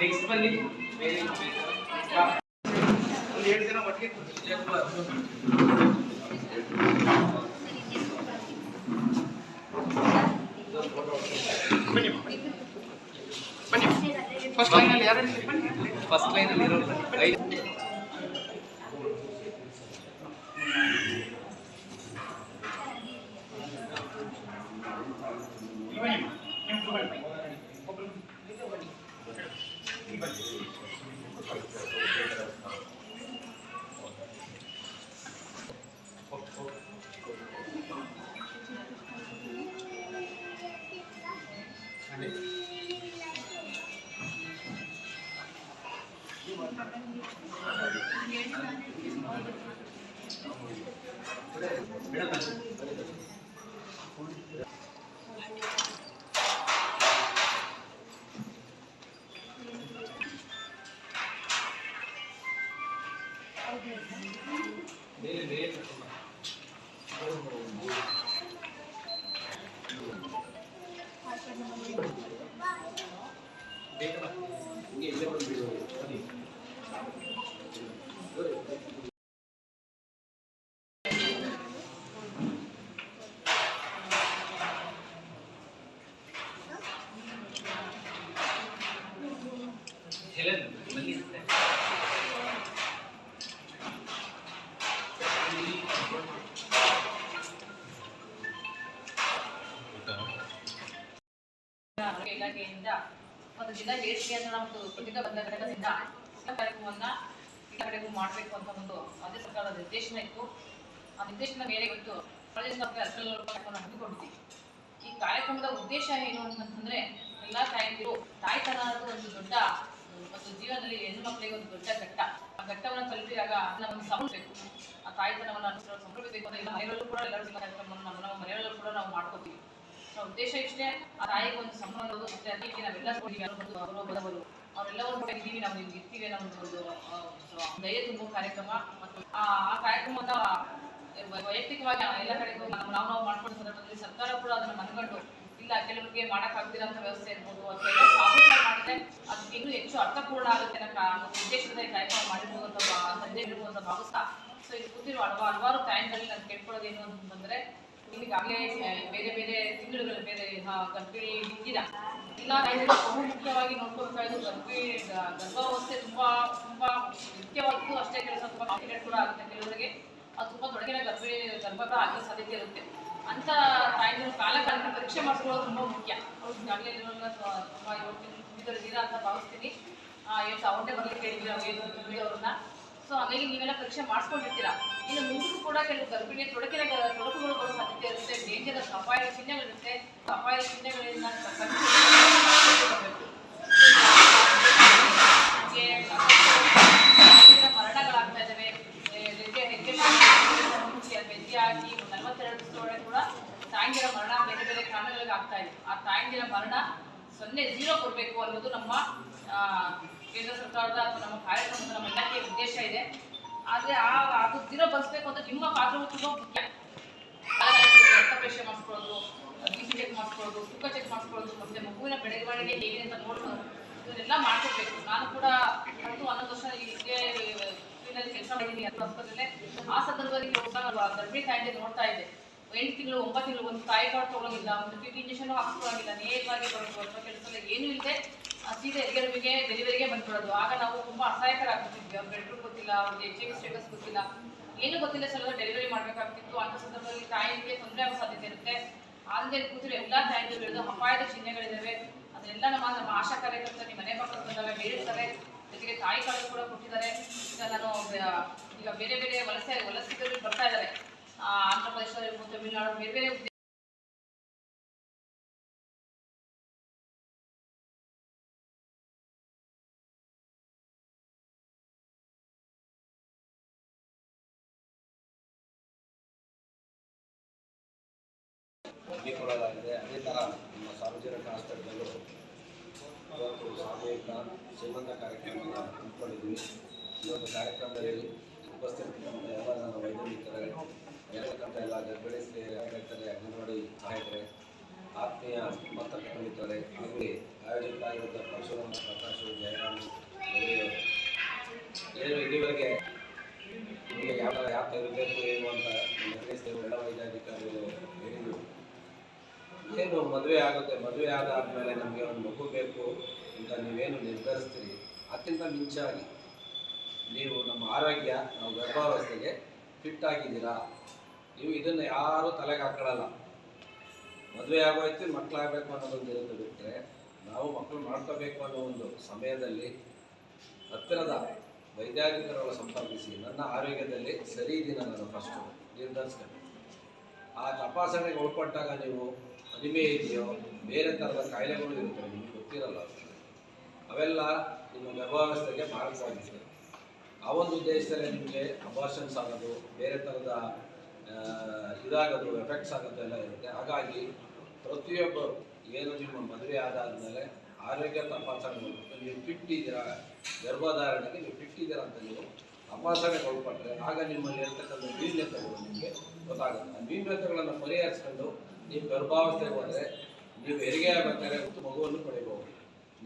Next ಬನ್ನಿ ಒಂದು ಏಳು ಜನ ಒಟ್ಟಿಗೆ ಬನ್ನಿ ಬನ್ನಿ ಫಸ್ಟ್ ಲೈನಲ್ಲಿ ಯಾರು ಬನ್ನಿ ಫಸ್ಟ್ ಲೈನಲ್ಲಿ ಇರೋಲ್ಲ ಐದು అండి ಹೆಲೆನ್ ಬನ್ನಿ ಅಂತೆ ಆರೋಗ್ಯ ಇಲಾಖೆಯಿಂದ ಒಂದು ದಿನ ಏಡ್ಸ್ ಅಂತ ಮತ್ತು ಬಂದ ಕಾರ್ಯಕ್ರಮವನ್ನ ಈ ಕಡೆಗೂ ಮಾಡಬೇಕು ಅಂತ ಒಂದು ರಾಜ್ಯ ಸರ್ಕಾರದ ನಿರ್ದೇಶನ ಇತ್ತು. ಆ ನಿರ್ದೇಶನ ಮೇಲೆ ಇವತ್ತು ಕಾಲೇಜ್ ಕಾರ್ಯಕ್ರಮವನ್ನು ಹಮ್ಮಿಕೊಂಡಿದ್ದೀವಿ ಈ ಕಾರ್ಯಕ್ರಮದ ಉದ್ದೇಶ ಏನು ಅಂತಂದ್ರೆ ಎಲ್ಲಾ ತಾಯಂದಿರು ತಾಯ್ತನ ಅನ್ನೋದು ಒಂದು ದೊಡ್ಡ, ಒಂದು ಜೀವನದಲ್ಲಿ ಹೆಣ್ಣು ಮಕ್ಕಳಿಗೆ ಒಂದು ದೊಡ್ಡ ಘಟ್ಟ. ಆ ಘಟ್ಟವನ್ನು ತಲುಪಿದಾಗ ಅದನ್ನ ಸಂಭವಿಸಬೇಕು ಆ ತಾಯ್ತನವನ್ನು ಅನುಸರಿಸ ಸಂಭ್ರಮಿಸಬೇಕು ಅಂತ ಎಲ್ಲ ಮನೆಗಳಲ್ಲೂ ಕೂಡ ಎಲ್ಲರೂ ಕಾರ್ಯಕ್ರಮವನ್ನು ನಮ್ಮ ಮನೆಯಲ್ಲೂ ಕೂಡ ನಾವು ಮಾಡ್ಕೋತೀವಿ. ಉದ್ದೇಶ ಇಷ್ಟೇ. ಆ ತಾಯಿಗೆ ಒಂದು ಸಂಬಂಧ ಹೋಗುತ್ತೆ. ಅದಕ್ಕೆ ನಾವೆಲ್ಲ ಬದಲು ಯಾರು ಬಂದು ಅವರು ಬದವರು ಅವರೆಲ್ಲರೂ ಕೂಡ ಇದ್ದೀವಿ. ನಾವು ನಿಮ್ಗೆ ಇರ್ತೀವಿ ಅನ್ನೋ ಒಂದು ಒಂದು ಧೈರ್ಯ ತುಂಬುವ ಕಾರ್ಯಕ್ರಮ. ಮತ್ತು ಆ ಕಾರ್ಯಕ್ರಮದ ವೈಯಕ್ತಿಕವಾಗಿ ಎಲ್ಲ ಕಡೆಗೂ ನಾವು ನಾವು ಮಾಡ್ಕೊಂಡು ಸಂದರ್ಭದಲ್ಲಿ ಸರ್ಕಾರ ಕೂಡ ಅದನ್ನು ಮನಗಂಡು, ಇಲ್ಲ ಕೆಲವರಿಗೆ ಮಾಡೋಕ್ಕಾಗ್ತಿರೋ ವ್ಯವಸ್ಥೆ ಇರ್ಬೋದು, ಅಥವಾ ಮಾಡಿದ್ರೆ ಅದಕ್ಕೆ ಇನ್ನೂ ಹೆಚ್ಚು ಅರ್ಥಪೂರ್ಣ ಆಗುತ್ತೆ ಅನ್ನೋ ಒಂದು ಉದ್ದೇಶದಿಂದ ಈ ಕಾರ್ಯಕ್ರಮ ಮಾಡಿರ್ಬೋದು ಅಂತ ಸಂದೇಶ ಇರ್ಬೋದು ಅಂತ ಭಾವಿಸ್ತಾ. ಸೊ ಇದು ಕೂತಿರುವ ಹಲವಾರು ಹಲವಾರು ಟೈಮ್ಗಳಲ್ಲಿ ನಾನು ಕೇಳ್ಕೊಳ್ಳೋದು ಏನು ಅಂತಂದ್ರೆ ಈಗಾಗಲೇ ಬೇರೆ ಬೇರೆ ತಿಂಗಳುಗಳು ಬೇರೆ ಗರ್ಭಿಣಿ ಬಿದ್ದಿಲ್ಲ ಇಲ್ಲ ಬಹು ಮುಖ್ಯವಾಗಿ ನೋಡ್ಕೊಳ್ಬೇಕಾದ್ರು ಗರ್ಭಿಣಿ ಗರ್ಭಾವಸ್ಥೆ ತುಂಬಾ ತುಂಬಾ ಮುಖ್ಯವಾದ್ದು, ಅಷ್ಟೇ ಕೆಲಸ ತುಂಬಾ ಕಾಂಪ್ಲಿಕೇಟ್ ಕೂಡ ಆಗುತ್ತೆ ಕೆಲವರಿಗೆ. ಅದು ತುಂಬಾ ತೊಡಗಿನ ಗರ್ಭಿಣಿ ಗರ್ಭ ಆಗೋ ಸಾಧ್ಯತೆ ಇರುತ್ತೆ. ಅಂತ ತಾಯಿಗಳು ಕಾಲ ಪರೀಕ್ಷೆ ಮಾಡಿಸ್ಕೊಳ್ಳೋದು ತುಂಬಾ ಮುಖ್ಯ. ಅವ್ರು ಈಗಾಗಲೇ ತುಂಬಾ ತುಂಬ ತುಂಬಿದ್ರೆ ಅಂತ ಭಾವಿಸ್ತೀನಿ. ಇವತ್ತು ಅವ್ರನ್ನೇ ಬರ್ಲಿಕ್ಕೆ ಹೇಳಿದ್ವಿ ತುಂಬಿದವ್ರನ್ನ ಸೊ ಆಮೇಲೆ ನೀವೆಲ್ಲ ಪರೀಕ್ಷೆ ಮಾಡಿಸ್ಕೊಂಡಿರ್ತೀರಾ? ಇನ್ನು ಮುಂದಕ್ಕೂ ಕೂಡ ಕೆಲವು ಗರ್ಭಿಣಿಯ ತೊಡಕಿನ ತೊಡಕುಗಳು ಬರೋ ಸಾಧ್ಯತೆ ಇರುತ್ತೆ ಡೇಂಜರಸ್ ಅಪಾಯದ ಚಿಹ್ನೆಗಳಿರುತ್ತೆ ಅಪಾಯದ ಚಿಹ್ನೆಗಳಿಂದ ಮರಣಗಳಾಗ್ತಾ ಇದ್ದಾವೆ ಬೆಜ್ಜೆ ಆಗಿ ನಲವತ್ತೆರಡು ದಿವಸದೊಳಗೆ ಕೂಡ ತಾಯಂದಿರ ಮರಣ ಬೇರೆ ಬೇರೆ ಕಾರಣಗಳಿಗೆ ಆಗ್ತಾ ಇದೆ. ಆ ತಾಯಂದಿರ ಮರಣ ಸೊನ್ನೆ ಜೀರೋ ಕೊಡಬೇಕು ಅನ್ನೋದು ನಮ್ಮ ಕೇಂದ್ರ ಸರ್ಕಾರದ ಅಥವಾ ನಮ್ಮ ಕಾರ್ಯಕ್ರಮದ ನಮ್ಮ ಇಲಾಖೆಯ ಉದ್ದೇಶ ಇದೆ. ಆದರೆ ಆ, ಅದು ದಿನ ಬಳಸಬೇಕು ಅಂತ ನಿಮ್ಮ ಪಾತ್ರವು ತುಂಬ ಮುಖ್ಯ. ರಕ್ತ ಪರೀಕ್ಷೆ ಮಾಡಿಸ್ಕೊಳ್ಳೋದು ಬಿ ಪಿ ಚೆಕ್ ಮಾಡಿಸ್ಕೊಳ್ಳೋದು, ತೂಕ ಚೆಕ್ ಮಾಡಿಸ್ಕೊಳ್ಳೋದು, ಮತ್ತೆ ಮಗುವಿನ ಬೆಳವಣಿಗೆ ಹೇಗಿದೆ ಅಂತ ನೋಡೋದು, ಇದನ್ನೆಲ್ಲ ಮಾಡ್ಕೊಡ್ಬೇಕು. ನಾನು ಕೂಡ ಹತ್ತು ಹನ್ನೊಂದು ವರ್ಷ ಈ ಫೀಲ್ಡಲ್ಲಿ ಕೆಲಸ ಮಾಡಿದ್ದೀನಿ. ಅಂತ ಆಸ್ಪತ್ರೆಯಲ್ಲೇ. ಆ ಸಂದರ್ಭದಲ್ಲಿ ಹೋದಾಗ ಗರ್ಭಿಣಿ ತಾಯಿಗೆ ನೋಡ್ತಾ ಇದ್ದೆ ಎಂಟು ತಿಂಗಳು, ಒಂಬತ್ತು ತಿಂಗಳು ಒಂದು ತಾಯಿ ಕಾರ್ಡ್ ತೊಗೊಳ್ಳೋದಿಲ್ಲ ಒಂದು ಟಿ ಇಂಜೆಕ್ಷನ್ ಹಾಕ್ಸ್ಕೊಳ್ಳೋಂಗಿಲ್ಲ. ನೇರವಾಗಿ ಬರೋದು ಅಥವಾ ಕೆಲಸ ಏನೂ ಇಲ್ಲದೆ ಸೀದೆ ಹೆರಿಗೆರಿಗೆ ಡೆಲಿವರಿಗೆ ಬಂದ್ಬಿಡೋದು. ಆಗ ನಾವು ತುಂಬಾ ಅಸಹಾಯಕರ ಆಗ್ಬಿಟ್ಟಿದ್ವಿ ಅವ್ರ ಬೆಡ್ರೂಮ್ ಗೊತ್ತಿಲ್ಲ, ಅವ್ರಿಗೆ ಎಚ್ ಸ್ಟೇಟಸ್ ಗೊತ್ತಿಲ್ಲ. ಏನು ಗೊತ್ತಿಲ್ಲ ಸಲ ಡೆಲಿವರಿ ಮಾಡ್ಬೇಕಾಗ್ತಿತ್ತು. ಅಂತ ಸಂದರ್ಭದಲ್ಲಿ ತಾಯಿಗೆ ತೊಂದರೆ ಆಗೋ ಸಾಧ್ಯತೆ ಇರುತ್ತೆ. ಆಲ್ರೆಡಿ ಕೂತಿರೋ ಎಲ್ಲ ತಾಯಿಗಳು ಅಪಾಯದ ಚಿಹ್ನೆಗಳಿದಾವೆ. ಅದನ್ನೆಲ್ಲ ನಮ್ಮ ನಮ್ಮ ಆಶಾ ಕಾರ್ಯಕರ್ತರು ಮನೆ ಪಕ್ಕದ ಬಂದಾಗ ಹೇಳಿರ್ತಾರೆ. ಜೊತೆಗೆ ತಾಯಿ ಕಾಲು ಕೂಡ ಕೊಟ್ಟಿದ್ದಾರೆ. ಈಗ ನಾನು ಈಗ ಬೇರೆ ಬೇರೆ ವಲಸೆ, ವಲಸಿಗರು ಬರ್ತಾ ಇದ್ದಾರೆ. ಆಂಧ್ರ ಪ್ರದೇಶದಲ್ಲಿ ತಮಿಳುನಾಡು, ಬೇರೆ ಬೇರೆ ಹಮ್ಮಿಕೊಳ್ಳಲಾಗಿದೆ ಅದೇ ಥರ ನಮ್ಮ ಸಾರ್ವಜನಿಕ ಆಸ್ಪತ್ರೆಗಳು ಇವತ್ತು ಸಾಮೂಹಿಕ ಶ್ರೀಮಂತ ಕಾರ್ಯಕ್ರಮವನ್ನು ಹಮ್ಮಿಕೊಂಡಿದ್ದೀವಿ. ಒಂದು ಕಾರ್ಯಕ್ರಮದಲ್ಲಿ ಉಪ ಉಪಸ್ಥಿತಿರುವಂಥ ಎಲ್ಲ ನನ್ನ ವೈದ್ಯರಿದ್ದಾರೆ ಹೇಳ್ತಕ್ಕಂಥ ಎಲ್ಲ ಗರ್ಭಿಣಿ ಸ್ತ್ರೀಯರಿದ್ದಾರೆ ಅಂಗನವಾಡಿ ಸಹಾಯಕರೇ, ಆತ್ಮೀಯ ಪತ್ರಕರ್ತರಿದ್ದಾರೆ ಹಾಗೂ ಆಯೋಜಿತ ಆಗಿರುವಂಥ ಪರಶುರಾಮ ಪ್ರಕಾಶ್ ಜಯರಾಮ್ ಇಲ್ಲಿವರೆಗೆ ನಿಮಗೆ ಯಾವ ಯಾವ ಇರಬೇಕು ಏನು ಮದುವೆ ಆಗುತ್ತೆ, ಮದುವೆ ಆದಾದ್ಮೇಲೆ ನಮಗೆ ಒಂದು ಮಗು ಬೇಕು ಅಂತ ನೀವೇನು ನಿರ್ಧರಿಸ್ತೀರಿ? ಅತ್ಯಂತ ಮಿಂಚಾಗಿ. ನೀವು ನಮ್ಮ ಆರೋಗ್ಯ, ನಾವು ಗರ್ಭಾವಸ್ಥೆಗೆ ಫಿಟ್ ಆಗಿದ್ದೀರಾ? ನೀವು ಇದನ್ನು ಯಾರೂ ತಲೆಗೆ ಹಾಕೊಳ್ಳಲ್ಲ. ಮದುವೆ ಆಗೋಯ್ತು, ಮಕ್ಕಳಾಗಬೇಕು ಅನ್ನೋದೊಂದು ಇರುತ್ತೆ ಬಿಟ್ಟರೆ ನಾವು ಮಕ್ಕಳು ಮಾಡ್ಕೋಬೇಕು ಅನ್ನೋ ಒಂದು ಸಮಯದಲ್ಲಿ ಹತ್ತಿರದ ವೈದ್ಯಾಧಿಕಾರಿಗಳ ಸಂಪರ್ಕಿಸಿ ನನ್ನ ಆರೋಗ್ಯದಲ್ಲಿ ಸರಿ ಇದೀನ ನಾನು ಫಸ್ಟು ನಿರ್ಧರಿಸ್ಕೊಂಡು ಆ ತಪಾಸಣೆಗೆ ಒಳಪಟ್ಟಾಗ ನೀವು ಅನಿಮೆ ಇದೆಯೋ, ಬೇರೆ ಥರದ ಕಾಯಿಲೆಗಳು ಇರುತ್ತೆ ನಿಮಗೆ ಗೊತ್ತಿರಲ್ಲ. ಅವೆಲ್ಲ ನಿಮ್ಮ ಗರ್ಭಾವಸ್ಥೆಗೆ ಮಾರಕವಾಗಿರ್ತದೆ ಆ ಒಂದು ಉದ್ದೇಶದಲ್ಲಿ ನಿಮಗೆ ಅಬಾರ್ಷನ್ಸ್ ಆಗೋದು, ಬೇರೆ ಥರದ ಇದಾಗೋದು ಎಫೆಕ್ಟ್ಸ್ ಆಗೋದು ಎಲ್ಲ ಇರುತ್ತೆ. ಹಾಗಾಗಿ ಪ್ರತಿಯೊಬ್ಬರು, ಏನು ನಿಮ್ಮ ಮದುವೆ ಆದಾದ್ಮೇಲೆ ಆರೋಗ್ಯ ತಪಾಸಣೆ ಮಾಡಬೇಕು. ನೀವು ಫಿಟ್ ಇದ್ದೀರಾ, ಗರ್ಭಧಾರಣೆಗೆ ನೀವು ಫಿಟ್ ಇದ್ದೀರಾ ಅಂತ ನೀವು ತಪಾಸಣೆಗೆ ಒಳಪಟ್ಟರೆ ಆಗ ನಿಮ್ಮಲ್ಲಿ ಇರ್ತಕ್ಕಂಥ ನ್ಯೂನ್ಯತೆಗಳು ನಿಮಗೆ ಗೊತ್ತಾಗುತ್ತೆ. ಆ ನ್ಯೂನ್ಯತೆಗಳನ್ನು ಪರಿಹರಿಸ್ಕೊಂಡು ನೀವು ಗರ್ಭಾವಸ್ಥೆ ಹೋದರೆ ನೀವು ಹೆರಿಗೆ ಆಗ್ಬೇಕಾದ್ರೆ ಮಗುವನ್ನು ಪಡೆಯಬಹುದು.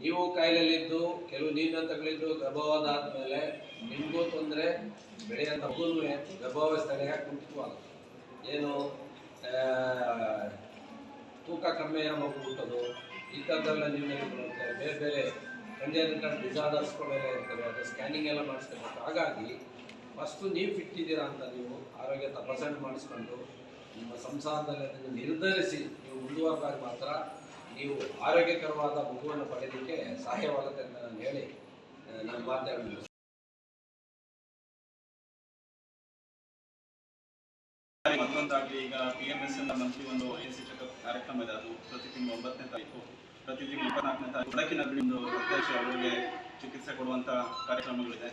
ನೀವು ಕಾಯಿಲೆಯಲ್ಲಿದ್ದು, ಕೆಲವು ನೀರಿನಂತಗಳಿದ್ದು ಗರ್ಭವಾದ ಆದಮೇಲೆ ನಿಮಗೂ ತೊಂದರೆ ಬೆಳೆಯಂಥ ಮಗುನೂ ಗರ್ಭಾವಸ್ಥೆಗೆ ಕುಂಠಿತವಾಗುತ್ತೆ. ಏನು ತೂಕ ಕಮ್ಮಿಯ ಮಗು ಹುಟ್ಟೋದು, ಈ ಥರದ್ದೆಲ್ಲ ಬೇರೆ ಬೇರೆ ಬೇರೆ ಕಂಜನಿಟಲ್ ಡಿಸಾರ್ಡರ್ಸ್ಗಳೆಲ್ಲ ಇರ್ತವೆ ಅದು ಸ್ಕ್ಯಾನಿಂಗ್ ಎಲ್ಲ ಮಾಡಿಸ್ಬೇಕು ಹಾಗಾಗಿ, ಫಸ್ಟು ನೀವು ಫಿಟ್ ಇದ್ದೀರಾ ಅಂತ ನೀವು ಆರೋಗ್ಯ ತಪಾಸಣೆ ಮಾಡಿಸ್ಕೊಂಡು ನಿಮ್ಮ ಸಂಸಾರದಲ್ಲಿ ನಿರ್ಧರಿಸಿ ನೀವು ಮುಂದುವರೆದಾಗ ಮಾತ್ರ ನೀವು ಆರೋಗ್ಯಕರವಾದ ಮಗುವನ್ನು ಪಡೆಯಲಿಕ್ಕೆ ಸಹಾಯವಾಗುತ್ತೆ ಅಂತ ನಾನು ಹೇಳಿ ನಾನು ಮಾತಾಡಿದ್ದು ಮತ್ತೊಂದಾಗಲಿ ಈಗ P M S L monthly ಒಂದು ಎ ಸಿ ಚೆಕಪ್ ಕಾರ್ಯಕ್ರಮ ಇದೆ, ಅದು ಪ್ರತಿ ತಿಂಗಳು ಒಂಬತ್ತನೇ ತಾರೀಕು. ಪ್ರತಿ ತಿಂಗಳು ಇಪ್ಪತ್ನಾಲ್ಕನೇ ತಾರೀಕು ಬೆಳಕಿನ ಒಂದು ಉದ್ದೇಶ ಅವರಿಗೆ ಚಿಕಿತ್ಸೆ ಕೊಡುವಂತಹ ಕಾರ್ಯಕ್ರಮಗಳಿದೆ.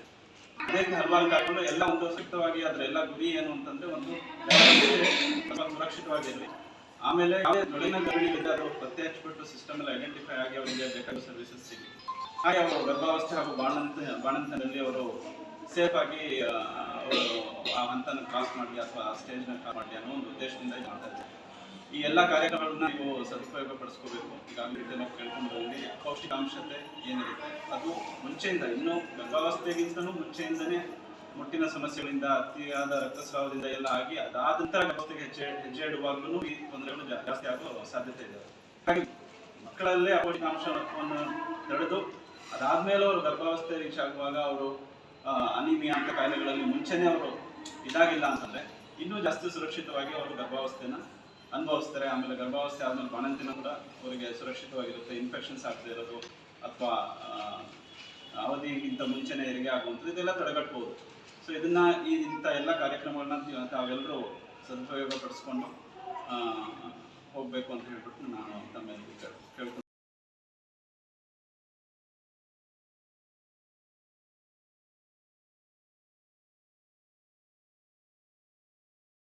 ಹಲವಾರು ಕಾರ್ಯಕ್ರಮಗಳು ಎಲ್ಲ ಒಂದು ಸೂಕ್ತವಾಗಿ ಅದರ ಎಲ್ಲ ಗುರಿ ಏನು ಅಂತಂದ್ರೆ ಒಂದು ಸುರಕ್ಷಿತವಾಗಿರಲಿ ಆಮೇಲೆ ಯಾವುದೇ ಗರ್ಭಿಣಿಗಳಿದೆ ಅದು ಪತ್ತೆ ಹಚ್ಚಿಬಿಟ್ಟು ಸಿಸ್ಟಮ್ ಅಲ್ಲಿ ಐಡೆಂಟಿಫೈ ಆಗಿ ಅವರಿಗೆ ಬೇಕಾದ ಸರ್ವಿಸಸ್ ಸಿಗಲಿ. ಹಾಗೆ ಅವರು ಗರ್ಭಾವಸ್ಥೆ ಹಾಗೂ ಬಾಣಂತ, ಬಾಣಂತನಲ್ಲಿ ಅವರು ಸೇಫ್ ಆಗಿ ಅವರು ಆ ಹಂತನ ಕ್ರಾಸ್ ಮಾಡಲಿ ಅಥವಾ ಆ ಸ್ಟೇಜ್ನ ಕ್ರಾಸ್ ಮಾಡಲಿ ಅನ್ನೋ ಒಂದು ಉದ್ದೇಶದಿಂದ ಮಾಡ್ತಾ ಇದ್ದಾರೆ. ಈ ಎಲ್ಲ ಕಾರ್ಯಕ್ರಮಗಳನ್ನ ನೀವು ಸದುಪಯೋಗ ಪಡಿಸ್ಕೋಬೇಕು ಈಗಾಗಲೇ ನಾವು ಕೇಳ್ಕೊಂಡು ಬಂದ್ವಿ ಪೌಷ್ಟಿಕಾಂಶತೆ ಏನಿರುತ್ತೆ, ಅದು ಮುಂಚೆಯಿಂದ ಇನ್ನು ಗರ್ಭಾವಸ್ಥೆಗಿಂತಲೂ ಮುಂಚೆಯಿಂದನೇ ಮುಟ್ಟಿನ ಸಮಸ್ಯೆಗಳಿಂದ, ಅತಿಯಾದ ರಕ್ತಸ್ರಾವದಿಂದ ಎಲ್ಲ ಆಗಿ ಅದಾದ ನಂತರ ಗರ್ಭಾವಸ್ಥೆಗೆ ಹೆಜ್ಜೆ ಹೆಜ್ಜೆ ಇಡುವಾಗಲೂ ಈ ತೊಂದರೆಗಳು ಜಾಸ್ತಿ ಆಗೋ ಸಾಧ್ಯತೆ ಇದೆ. ಹಾಗೆ ಮಕ್ಕಳಲ್ಲೇ ಅಪೌಷ್ಟಿಕಾಂಶವನ್ನು ತಡೆದು ಅದಾದ್ಮೇಲೆ ಅವರು ಗರ್ಭಾವಸ್ಥೆ ರೀಚ್ ಆಗುವಾಗ ಅವರು ಅನಿಮಿಯಾ ಅಂತ ಕಾಯಿಲೆಗಳಲ್ಲಿ ಮುಂಚೆನೇ ಅವರು ಇದಾಗಿಲ್ಲ ಅಂತಂದ್ರೆ ಇನ್ನೂ ಜಾಸ್ತಿ ಸುರಕ್ಷಿತವಾಗಿ ಅವರು ಗರ್ಭಾವಸ್ಥೆನ ಅನುಭವಿಸ್ತಾರೆ, ಆಮೇಲೆ ಗರ್ಭಾವಸ್ಥೆ ಆದ್ಮೇಲೆ ಬಾಣಂತಿನ ಕೂಡ ಅವರಿಗೆ ಸುರಕ್ಷಿತವಾಗಿರುತ್ತೆ ಇನ್ಫೆಕ್ಷನ್ಸ್ ಆಗದೆ ಇರೋದು ಅಥವಾ ಅವಧಿಗಿಂತ ಮುಂಚೆನೆ ಹೆರಿಗೆ ಆಗುವಂಥದ್ದು, ಇದೆಲ್ಲ ತಡೆಗಟ್ಬೋದು. ಸೊ ಇದನ್ನ ಈ ಇಂಥ ಎಲ್ಲ ಕಾರ್ಯಕ್ರಮಗಳನ್ನ ತಾವೆಲ್ಲರೂ ಸದುಪಯೋಗ ಪಡಿಸ್ಕೊಂಡು ಹೋಗಬೇಕು ಅಂತ ಹೇಳ್ಬಿಟ್ಟು ನಾನು ತಮ್ಮ ಕೇಳ್ತೀನಿ